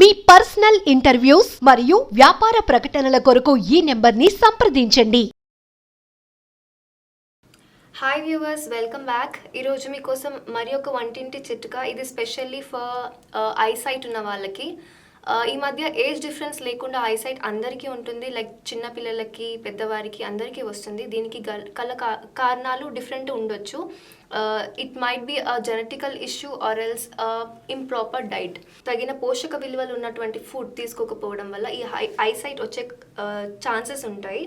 మీ personal interviews మరియు వ్యాపార ప్రకటనల కొరకు ఈ నెంబర్ని సంప్రదించండి. హాయ్ వ్యూవర్స్ వెల్కమ్ బ్యాక్ ఈరోజు మీకోసం మరి ఒక వంటింటి చిట్కా. ఇది స్పెషల్లీ ఫర్ ఐసైట్ ఉన్న వాళ్ళకి. Uh, ఈ మధ్య ఏజ్ డిఫరెన్స్ లేకుండా ఐసైట్ అందరికీ ఉంటుంది. లైక్ చిన్న పిల్లలకి పెద్దవారికి అందరికీ వస్తుంది. దీనికి గల కల కారణాలు డిఫరెంట్ ఉండొచ్చు. It might be a genetical issue or else improper diet తగిన పోషక విలువలు ఉన్నటువంటి ఫుడ్ తీసుకోకపోవడం వల్ల ఈ హై ఐసైట్ వచ్చే uh, ఛాన్సెస్ ఉంటాయి.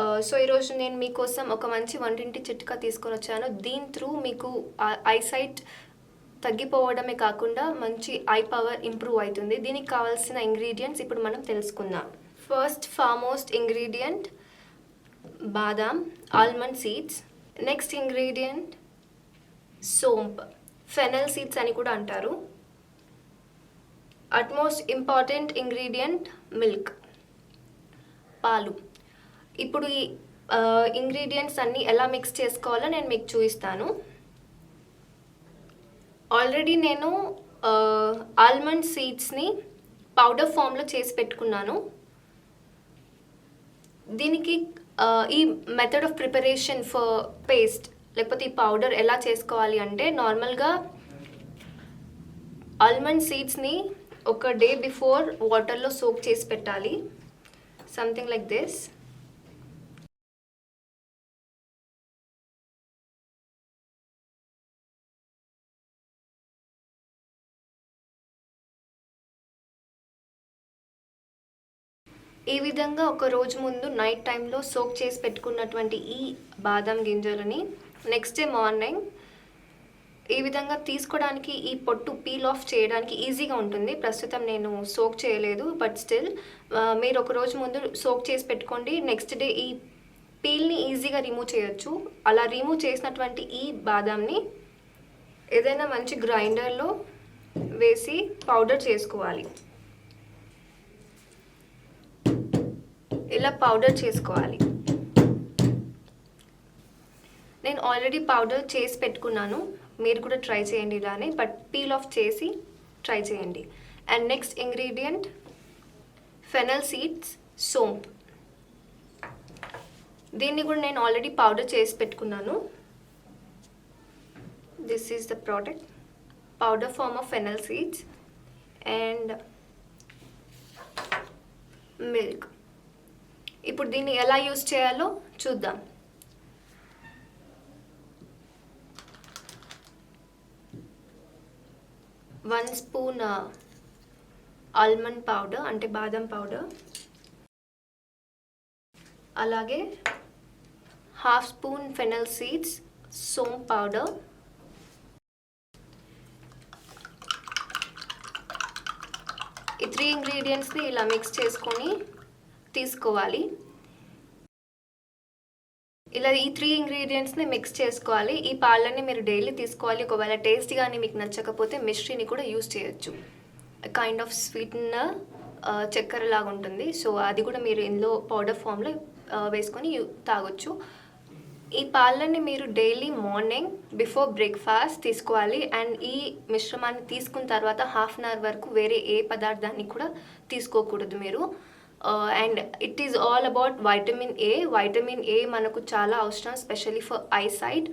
Uh, సో ఈరోజు నేను మీకోసం ఒక మంచి వంటింటి చిట్కా తీసుకొని వచ్చాను. దీని త్రూ మీకు uh, ఐసైట్ తగ్గిపోవడమే కాకుండా మంచి ఐ పవర్ ఇంప్రూవ్ అవుతుంది. దీనికి కావాల్సిన ఇంగ్రీడియంట్స్ ఇప్పుడు మనం తెలుసుకుందాం. ఫస్ట్ ఫార్మోస్ట్ ఇంగ్రీడియంట్ బాదాం ఆల్మండ్ సీడ్స్ నెక్స్ట్ ఇంగ్రీడియంట్ సోంప్. ఫెనల్ సీడ్స్ అని కూడా అంటారు. అట్మోస్ట్ ఇంపార్టెంట్ ఇంగ్రీడియంట్ మిల్క్ పాలు. ఇప్పుడు ఈ ఇంగ్రీడియంట్స్ అన్నీ ఎలా మిక్స్ చేసుకోవాలో నేను మీకు చూపిస్తాను. ఆల్రెడీ నేను ఆల్మండ్ సీడ్స్ని పౌడర్ ఫామ్లో చేసి పెట్టుకున్నాను. దీనికి ఈ method of preparation for paste లేకపోతే ఈ పౌడర్ ఎలా చేసుకోవాలి అంటే నార్మల్గా ఆల్మండ్ సీడ్స్ని ఒక డే బిఫోర్ వాటర్లో సోక్ చేసి పెట్టాలి. సంథింగ్ లైక్ దిస్ ఈ విధంగా ఒక రోజు ముందు నైట్ టైంలో సోక్ చేసి పెట్టుకున్నటువంటి ఈ బాదం గింజలని నెక్స్ట్ డే మార్నింగ్ ఈ విధంగా తీసుకోవడానికి ఈ పొట్టు పీల్ ఆఫ్ చేయడానికి ఈజీగా ఉంటుంది. ప్రస్తుతం నేను సోక్ చేయలేదు బట్ స్టిల్ మీరు ఒక రోజు ముందు సోక్ చేసి పెట్టుకోండి. నెక్స్ట్ డే ఈ పీల్ని ఈజీగా రిమూవ్ చేయొచ్చు. అలా రిమూవ్ చేసినటువంటి ఈ బాదాంని ఏదైనా మంచి గ్రైండర్లో వేసి పౌడర్ చేసుకోవాలి. ఇలా పౌడర్ చేసుకోవాలి. నేను ఆల్రెడీ పౌడర్ చేసి పెట్టుకున్నాను. మీరు కూడా ట్రై చేయండి ఇలానే బట్ పీల్ ఆఫ్ చేసి ట్రై చేయండి. And next ingredient fennel seeds సోంప్ దీన్ని కూడా నేను ఆల్రెడీ పౌడర్ చేసి పెట్టుకున్నాను. This is the product powder form of fennel seeds and milk ఇప్పుడు దీన్ని ఎలా యూస్ చేయాలో చూద్దాం. వన్ స్పూన్ ఆల్మండ్ పౌడర్ అంటే బాదం పౌడర్. అలాగే half spoon fennel seeds soan powder. ఈ త్రీ ఇంగ్రీడియంట్స్ని ఇలా మిక్స్ చేసుకొని తీసుకోవాలి. ఇలా ఈ త్రీ ఇంగ్రీడియంట్స్ని మిక్స్ చేసుకోవాలి. ఈ పాలని మీరు డైలీ తీసుకోవాలి. ఒకవేళ టేస్ట్ కానీ మీకు నచ్చకపోతే మిశ్రీని కూడా యూస్ చేయొచ్చు. కైండ్ ఆఫ్ స్వీట్నర్ చక్కెర లాగా ఉంటుంది. సో అది కూడా మీరు ఇందులో పౌడర్ ఫామ్లో వేసుకొని యూ- తాగొచ్చు. ఈ పాలని మీరు డైలీ మార్నింగ్ బిఫోర్ బ్రేక్ఫాస్ట్ తీసుకోవాలి. అండ్ ఈ మిశ్రమాన్ని తీసుకున్న తర్వాత హాఫ్ అన్ అవర్ వరకు వేరే ఏ పదార్థాన్ని కూడా తీసుకోకూడదు మీరు. And it is all about vitamin A vitamin A మనకు చాలా అవసరం స్పెషల్లీ ఫర్ ఐసైట్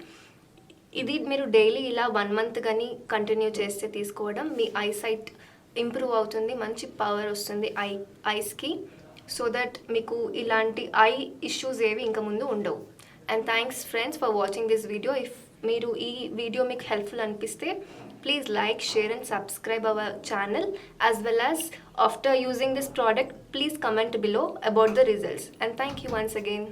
ఇది మీరు డైలీ ఇలా వన్ మంత్ కానీ కంటిన్యూ చేస్తే తీసుకోవడం మీ ఐసైట్ ఇంప్రూవ్ అవుతుంది మంచి పవర్ వస్తుంది ఐ ఐస్కి సో దట్ మీకు ఇలాంటి ఐ ఇష్యూస్ ఏవి ఇంకా ముందు ఉండవు. And thanks friends for watching this video if మీరు ఈ వీడియో మీకు హెల్ప్ఫుల్ అనిపిస్తే please like share and subscribe our channel as well as after using this product please comment below about the results. And thank you once again.